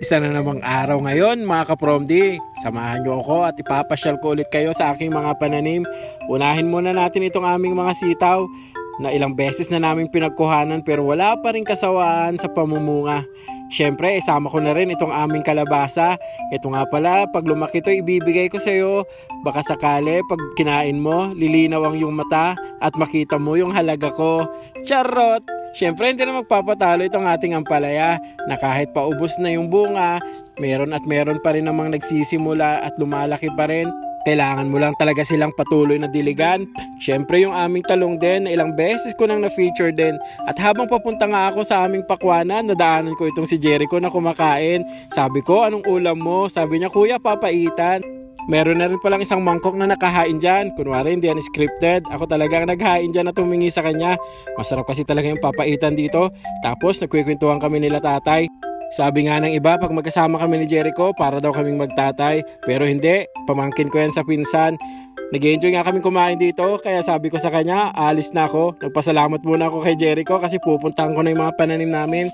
Isa na namang araw ngayon mga kapromdi. Samahan niyo ako at ipapasyal ko ulit kayo sa aking mga pananim. Unahin muna natin itong aming mga sitaw na ilang beses na naming pinagkuhanan pero wala pa rin kasawaan sa pamumunga. Siyempre, isama ko na rin itong aming kalabasa. Ito nga pala, pag lumaki ito, ibibigay ko sa iyo. Baka sakali, pag kinain mo, lilinaw ang yung mata at makita mo yung halaga ko. Charot! Siyempre, hindi na magpapatalo itong ating ampalaya na kahit paubos na yung bunga, meron at meron pa rin namang nagsisimula at lumalaki pa rin. Kailangan mo lang talaga silang patuloy na diligan. Siyempre yung aming talong din na ilang beses ko nang na-feature din. At habang papunta nga ako sa aming pakwanan, nadaanan ko itong si Jericho na kumakain. Sabi ko, anong ulam mo? Sabi niya, kuya, papaitan. Meron na rin palang isang mangkok na nakahain dyan. Kunwari, hindi yan scripted. Ako talagang naghain dyan na tumingi sa kanya. Masarap kasi talaga yung papaitan dito. Tapos, nagkwikwentuhan kami nila tatay. Sabi nga ng iba, pag magkasama kami ni Jericho, para daw kaming magtatay. Pero hindi, pamangkin ko yan sa pinsan. Nag-enjoy nga kami kumain dito, kaya sabi ko sa kanya, alis na ako. Nagpasalamat muna ako kay Jericho kasi pupuntahan ko na yung mga pananim namin.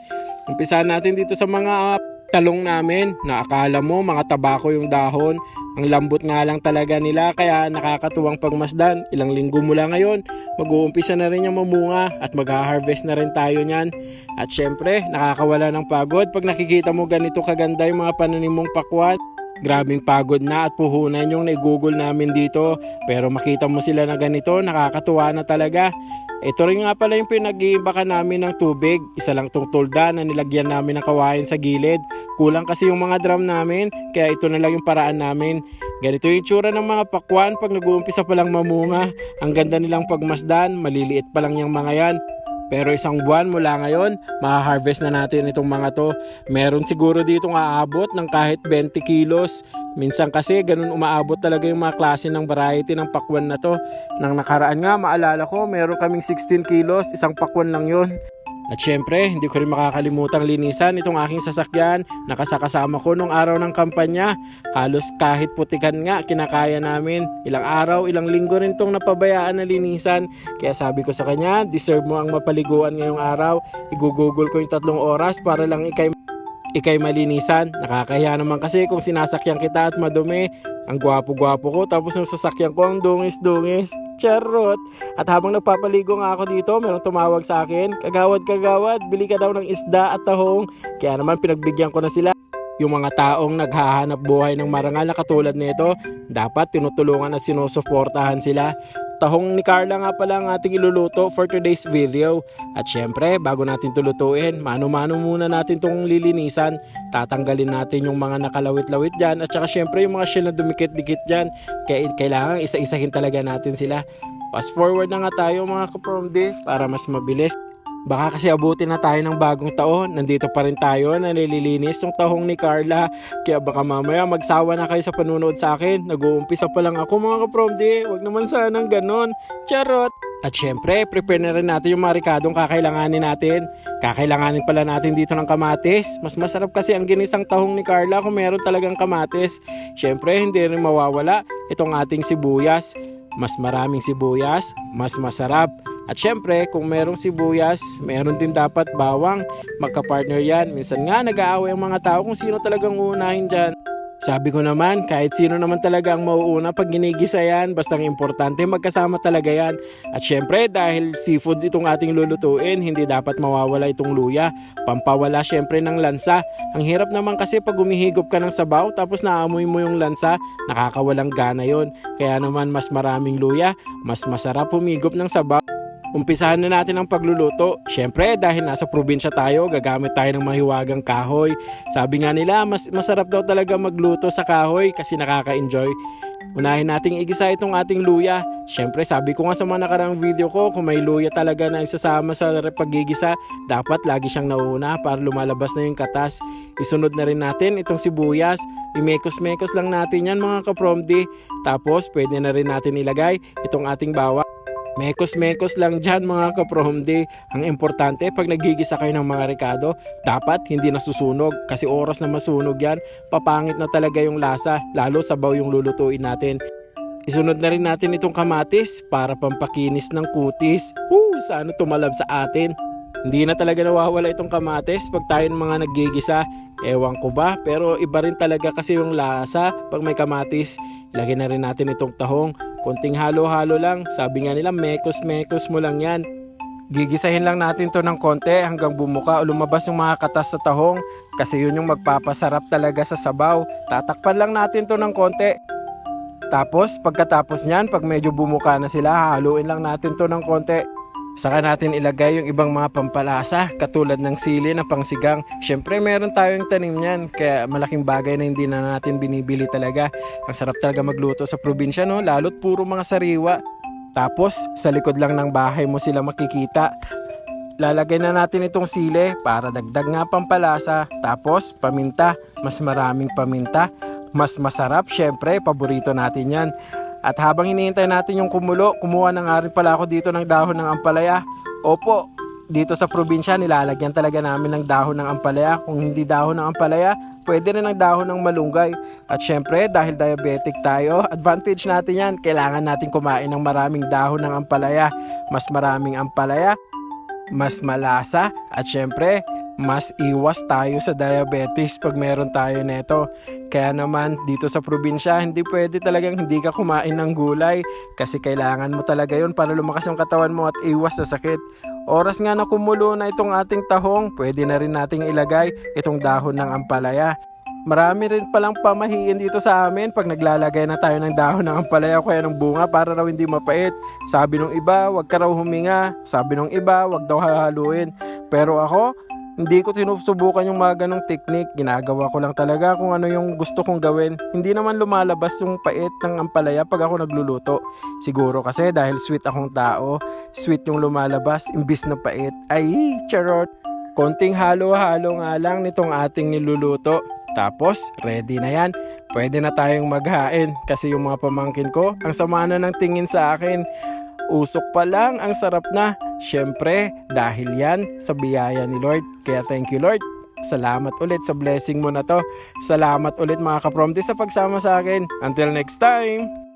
Umpisahan natin dito sa mga ah, talong namin na akala mo mga tabako yung dahon. Ang lambot nga lang talaga nila kaya nakakatuwang pagmasdan. Ilang linggo mula ngayon, mag-uumpisa na rin yung mamunga at mag-harvest na rin tayo niyan. At syempre, nakakawala ng pagod pag nakikita mo ganito kaganda yung mga pananim mong pakwan. Grabing pagod na at puhunan yung naigugol namin dito. Pero makita mo sila na ganito, nakakatuwa na talaga. Ito rin nga pala yung pinag-iimbakan namin ng tubig. Isa lang tong tulda na nilagyan namin ng kawain sa gilid. Kulang kasi yung mga drum namin, kaya ito na lang yung paraan namin. Ganito yung tsura ng mga pakwan pag nag-uumpisa pa lang mamunga. Ang ganda nilang pagmasdan, maliliit pa lang yung mga yan. Pero isang buwan mula ngayon, ma-harvest na natin itong mga to. Meron siguro ditong aabot ng kahit 20 kilos. Minsan kasi ganun umaabot talaga yung mga klase ng variety ng pakwan na to. Nang nakaraan nga, maalala ko, meron kaming 16 kilos, isang pakwan lang yon. At syempre, hindi ko rin makakalimutang linisan itong aking sasakyan. Nakasakasama ko nung araw ng kampanya. Halos kahit putikan nga, kinakaya namin. Ilang araw, ilang linggo rin tong napabayaan na linisan. Kaya sabi ko sa kanya, deserve mo ang mapaliguan ngayong araw. Igugugol ko yung tatlong oras para lang ikay ikay malinisan. Nakakahiya naman kasi kung sinasakyan kita at madumi. Ang gwapo-gwapo ko tapos yung sasakyan ko ang dungis-dungis. Charot! At habang nagpapaligo nga ako dito, meron tumawag sa akin. Kagawad, kagawad, bili ka daw ng isda at tahong. Kaya naman pinagbigyan ko na sila. Yung mga taong naghahanap buhay ng marangal na katulad nito, dapat tinutulungan at sinusuportahan sila. Tahong ni Carla nga pala ang ating iluluto for today's video. At syempre, bago natin tulutuin, mano-mano muna natin itong lilinisan. Tatanggalin natin yung mga nakalawit-lawit dyan. At saka syempre yung mga shell na dumikit-dikit dyan. Kaya kailangan isa-isahin talaga natin sila. Fast forward na nga tayo mga kapromdi para mas mabilis. Baka kasi abutin na tayo ng bagong taon. Nandito pa rin tayo na nililinis yung tahong ni Carla. Kaya baka mamaya magsawa na kayo sa panunood sa akin. Nag-uumpisa pa lang ako mga kapromdi. Huwag naman sanang ganon. Charot! At syempre, prepare na rin natin yung mga rikadong kakailanganin natin. Kakailanganin pala natin dito ng kamatis. Mas masarap kasi ang ginisang tahong ni Carla kung meron talagang kamatis. Syempre, hindi rin mawawala itong ating sibuyas. Mas maraming sibuyas, mas masarap. At syempre, kung merong sibuyas, meron din dapat bawang. Magka-partner yan. Minsan nga nag-aaway ang mga tao kung sino talagang uunahin dyan. Sabi ko naman, kahit sino naman talaga ang mauuna pag ginigisa yan, basta ang importante magkasama talaga yan. At syempre, dahil seafood itong ating lulutuin, hindi dapat mawawala itong luya. Pampawala syempre ng lansa. Ang hirap naman kasi pag umihigop ka ng sabaw tapos naamoy mo yung lansa, nakakawalang gana yon. Kaya naman mas maraming luya, mas masarap humigop ng sabaw. Umpisahan na natin ang pagluluto. Siyempre, dahil nasa probinsya tayo, gagamit tayo ng mahiwagang kahoy. Sabi nga nila, mas masarap daw talaga magluto sa kahoy kasi nakaka-enjoy. Unahin nating igisa itong ating luya. Siyempre, sabi ko nga sa mga nakarang video ko, kung may luya talaga na isasama sa pagigisa, dapat lagi siyang nauna para lumalabas na yung katas. Isunod na rin natin itong sibuyas. Imekos-mekos lang natin yan mga kapromdi. Tapos, pwede na rin natin ilagay itong ating bawang. Mekos-mekos lang dyan mga kaprohomde. Ang importante pag nagigisa kayo ng mga rekado, dapat hindi nasusunog kasi oras na masunog yan, papangit na talaga yung lasa, lalo sabaw yung lulutuin natin. Isunod na rin natin itong kamatis para pampakinis ng kutis. Woo! Sana tumalab sa atin. Hindi na talaga nawawala itong kamatis pag tayo mga naggigisa. Ewan ko ba, pero iba rin talaga kasi yung lasa pag may kamatis. Ilagay na rin natin itong tahong. Konting halo-halo lang. Sabi nga nila, mekos-mekos mo lang yan. Gigisahin lang natin to ng konti hanggang bumuka o lumabas yung mga katas sa tahong kasi yun yung magpapasarap talaga sa sabaw. Tatakpan lang natin to ng konti. Tapos pagkatapos niyan, pag medyo bumuka na sila, haluin lang natin to ng konti. Saka natin ilagay yung ibang mga pampalasa katulad ng sili na pangsigang. Syempre meron tayong tanim niyan kaya malaking bagay na hindi na natin binibili talaga. Ang sarap talaga magluto sa probinsya no, lalo't puro mga sariwa. Tapos sa likod lang ng bahay mo sila makikita. Lalagay na natin itong sili para dagdag nga pampalasa. Tapos paminta, mas maraming paminta. Mas masarap, syempre, paborito natin yan. At habang hinihintay natin yung kumulo, kumuha na nga rin pala ako dito ng dahon ng ampalaya. Opo, dito sa probinsya nilalagyan talaga namin ng dahon ng ampalaya. Kung hindi dahon ng ampalaya, pwede rin ng dahon ng malunggay. At syempre, dahil diabetic tayo, advantage natin yan. Kailangan natin kumain ng maraming dahon ng ampalaya. Mas maraming ampalaya, mas malasa. At syempre, mas iwas tayo sa diabetes pag meron tayo neto. Kaya naman dito sa probinsya, hindi pwede talagang hindi ka kumain ng gulay kasi kailangan mo talaga yun para lumakas yung katawan mo at iwas sa sakit. Oras nga na kumulo na itong ating tahong, pwede na rin nating ilagay itong dahon ng ampalaya. Marami rin palang pamahiin dito sa amin pag naglalagay na tayo ng dahon ng ampalaya o kaya ng bunga para raw hindi mapait. Sabi nung iba, wag ka raw huminga. Sabi nung iba, wag daw hahaluin. Pero ako, hindi ko tinusubukan yung mga ganong technique. Ginagawa ko lang talaga kung ano yung gusto kong gawin. Hindi naman lumalabas yung pait ng ampalaya pag ako nagluluto. Siguro kasi dahil sweet akong tao, sweet yung lumalabas imbis na pait. Ay, charot! Konting halo-halo nga lang nitong ating niluluto. Tapos, ready na yan. Pwede na tayong maghain kasi yung mga pamangkin ko, ang sama na ng tingin sa akin. Usok pa lang, ang sarap na. Siyempre, dahil yan sa biyaya ni Lord. Kaya thank you Lord. Salamat ulit sa blessing mo na to. Salamat ulit mga kapromdi sa pagsama sa akin. Until next time!